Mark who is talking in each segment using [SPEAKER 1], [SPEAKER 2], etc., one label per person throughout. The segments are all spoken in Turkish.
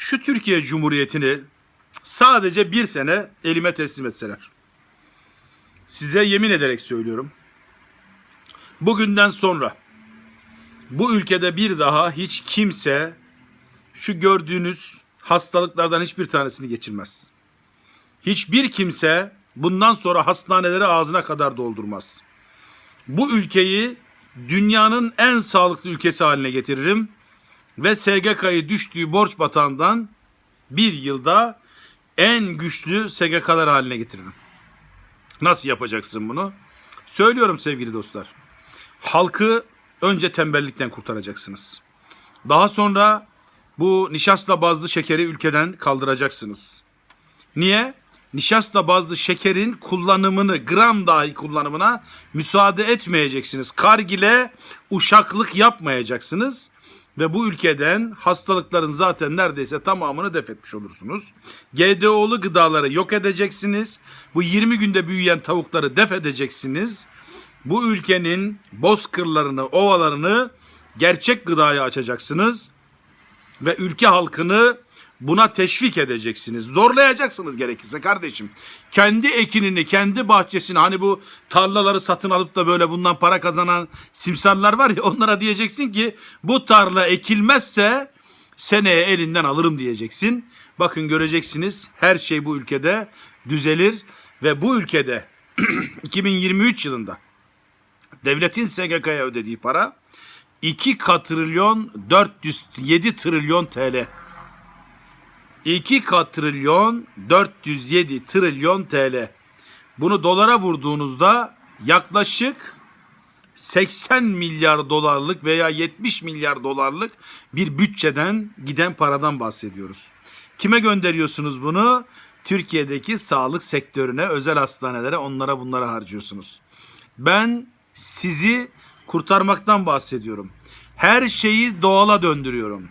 [SPEAKER 1] şu Türkiye Cumhuriyeti'ni sadece bir sene elime teslim etseler. Size yemin ederek söylüyorum. Bugünden sonra bu ülkede bir daha hiç kimse şu gördüğünüz hastalıklardan hiçbir tanesini geçirmez. Hiçbir kimse bundan sonra hastaneleri ağzına kadar doldurmaz. Bu ülkeyi dünyanın en sağlıklı ülkesi haline getiririm ve SGK'yı düştüğü borç batağından bir yılda en güçlü SGK'lar haline getiririm. Nasıl yapacaksın bunu? Söylüyorum sevgili dostlar. Halkı önce tembellikten kurtaracaksınız. Daha sonra bu nişasta bazlı şekeri ülkeden kaldıracaksınız. Niye? Nişasta bazlı şekerin kullanımını gram dahi kullanımına müsaade etmeyeceksiniz. Kargile uşaklık yapmayacaksınız. Ve bu ülkeden hastalıkların zaten neredeyse tamamını def etmiş olursunuz. GDO'lu gıdaları yok edeceksiniz. Bu 20 günde büyüyen tavukları def edeceksiniz. Bu ülkenin bozkırlarını, ovalarını gerçek gıdaya açacaksınız ve ülke halkını buna teşvik edeceksiniz. Zorlayacaksınız gerekirse kardeşim. Kendi ekinini, kendi bahçesini hani bu tarlaları satın alıp da böyle bundan para kazanan simsarlar var ya onlara diyeceksin ki bu tarla ekilmezse seneye elinden alırım diyeceksin. Bakın göreceksiniz her şey bu ülkede düzelir ve bu ülkede 2023 yılında devletin SGK'ya ödediği para 2 katrilyon 407 trilyon TL. 2 katrilyon 407 trilyon TL. Bunu dolara vurduğunuzda yaklaşık 80 milyar dolarlık veya 70 milyar dolarlık bir bütçeden giden paradan bahsediyoruz. Kime gönderiyorsunuz bunu? Türkiye'deki sağlık sektörüne, özel hastanelere, onlara bunlara harcıyorsunuz. Ben sizi kurtarmaktan bahsediyorum. Her şeyi doğala döndürüyorum.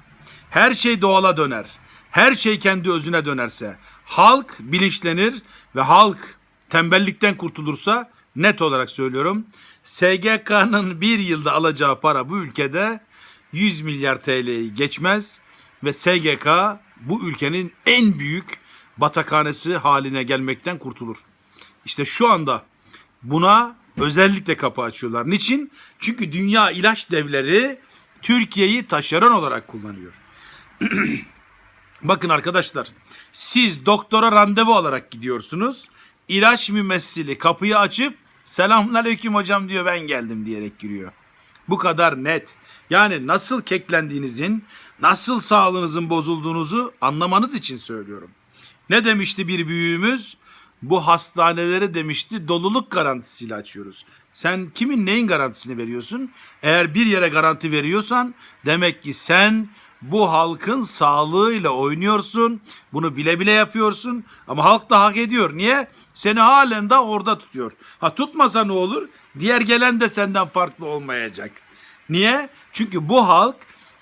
[SPEAKER 1] Her şey doğala döner. Her şey kendi özüne dönerse halk bilinçlenir ve halk tembellikten kurtulursa net olarak söylüyorum. SGK'nın bir yılda alacağı para bu ülkede 100 milyar TL'yi geçmez ve SGK bu ülkenin en büyük batakhanesi haline gelmekten kurtulur. İşte şu anda buna özellikle kapı açıyorlar. Niçin? Çünkü dünya ilaç devleri Türkiye'yi taşeron olarak kullanıyor. Bakın arkadaşlar siz doktora randevu alarak gidiyorsunuz. İlaç mümessili kapıyı açıp selamünaleyküm hocam diyor ben geldim diyerek giriyor. Bu kadar net. Yani nasıl keklendiğinizin, nasıl sağlığınızın bozulduğunuzu anlamanız için söylüyorum. Ne demişti bir büyüğümüz? Bu hastaneleri demişti doluluk garantisiyle açıyoruz. Sen kimin neyin garantisini veriyorsun? Eğer bir yere garanti veriyorsan demek ki sen bu halkın sağlığıyla oynuyorsun. Bunu bile bile yapıyorsun. Ama halk da hak ediyor. Niye? Seni halen de orada tutuyor. Ha tutmasa ne olur? Diğer gelen de senden farklı olmayacak. Niye? Çünkü bu halk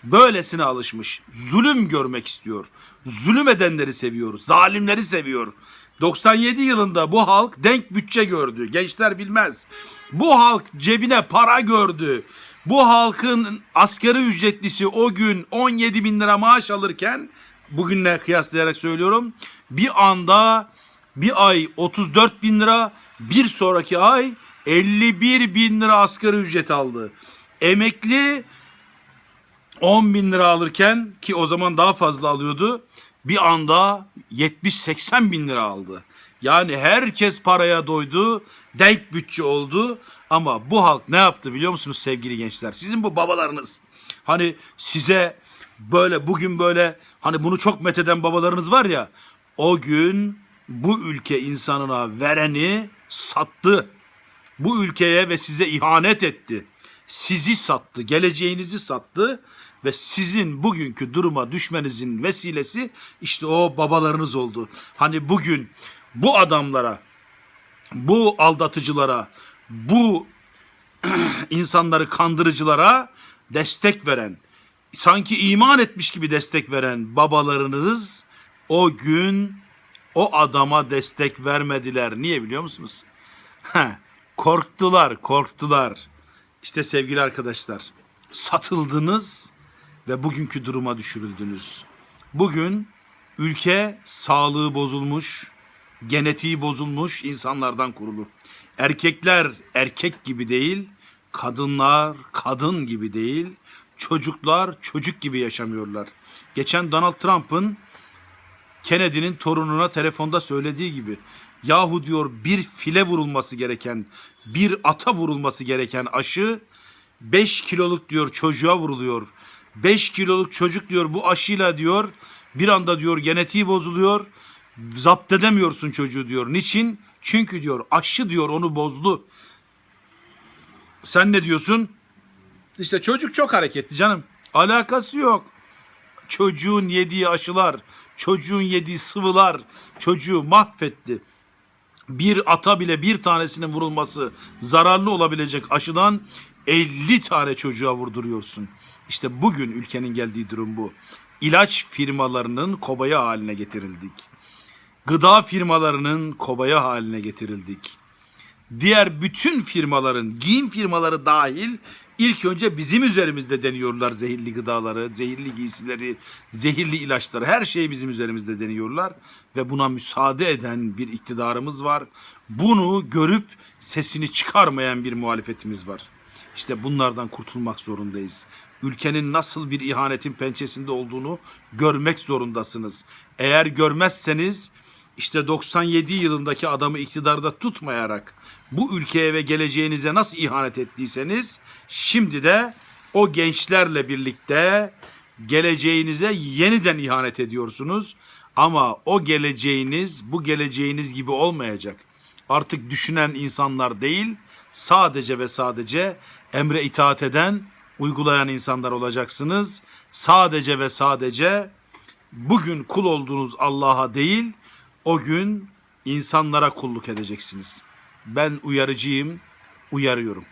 [SPEAKER 1] böylesine alışmış. Zulüm görmek istiyor. Zulüm edenleri seviyor. Zalimleri seviyor. 97 yılında bu halk denk bütçe gördü. Gençler bilmez. Bu halk cebine para gördü. Bu halkın asgari ücretlisi o gün 17 bin lira maaş alırken bugünle kıyaslayarak söylüyorum. Bir anda bir ay 34 bin lira bir sonraki ay 51 bin lira asgari ücret aldı. Emekli 10 bin lira alırken ki o zaman daha fazla alıyordu. Bir anda 70-80 bin lira aldı. Yani herkes paraya doydu, denk bütçe oldu. Ama bu halk ne yaptı biliyor musunuz sevgili gençler? Sizin bu babalarınız hani size böyle bugün böyle hani bunu çok metheden babalarınız var ya o gün bu ülke insanına vereni sattı. Bu ülkeye ve size ihanet etti. Sizi sattı, geleceğinizi sattı ve sizin bugünkü duruma düşmenizin vesilesi işte o babalarınız oldu. Hani bugün bu adamlara, bu aldatıcılara, bu insanları kandırıcılara destek veren, sanki iman etmiş gibi destek veren babalarınız o gün o adama destek vermediler. Niye biliyor musunuz? Korktular, korktular. İşte sevgili arkadaşlar, satıldınız ve bugünkü duruma düşürüldünüz. Bugün Ülke sağlığı bozulmuş, genetiği bozulmuş insanlardan kurulu. Erkekler erkek gibi değil, kadınlar kadın gibi değil, çocuklar çocuk gibi yaşamıyorlar. Geçen Donald Trump'ın Kennedy'nin torununa telefonda söylediği gibi yahu diyor bir file vurulması gereken, bir ata vurulması gereken aşı 5 kiloluk diyor çocuğa vuruluyor. 5 kiloluk çocuk diyor bu aşıyla diyor bir anda diyor genetiği bozuluyor. Zapt edemiyorsun çocuğu diyor. Niçin? Çünkü diyor aşı diyor onu bozdu. Sen ne diyorsun? İşte çocuk çok hareketli canım. Alakası yok çocuğun yediği aşılar, çocuğun yediği sıvılar çocuğu mahvetti. Bir ata bile bir tanesinin vurulması zararlı olabilecek aşıdan 50 tane çocuğa vurduruyorsun. İşte bugün ülkenin geldiği durum bu. İlaç firmalarının kobayı haline getirildik. Gıda firmalarının kobayı haline getirildik diğer bütün firmaların, giyim firmaları dahil ilk önce bizim üzerimizde deniyorlar zehirli gıdaları, zehirli giysileri, zehirli ilaçları. Her şeyi bizim üzerimizde deniyorlar ve buna müsaade eden bir iktidarımız var. Bunu görüp sesini çıkarmayan bir muhalefetimiz var. İşte bunlardan kurtulmak zorundayız. Ülkenin nasıl bir ihanetin pençesinde olduğunu görmek zorundasınız. Eğer görmezseniz işte 97 yılındaki adamı iktidarda tutmayarak bu ülkeye ve geleceğinize nasıl ihanet ettiyseniz şimdi de o gençlerle birlikte geleceğinize yeniden ihanet ediyorsunuz. Ama o geleceğiniz bu geleceğiniz gibi olmayacak. Artık düşünen insanlar değil, sadece ve sadece emre itaat eden, uygulayan insanlar olacaksınız. Sadece ve sadece bugün kul olduğunuz Allah'a değil, o gün insanlara kulluk edeceksiniz. Ben uyarıcıyım, uyarıyorum.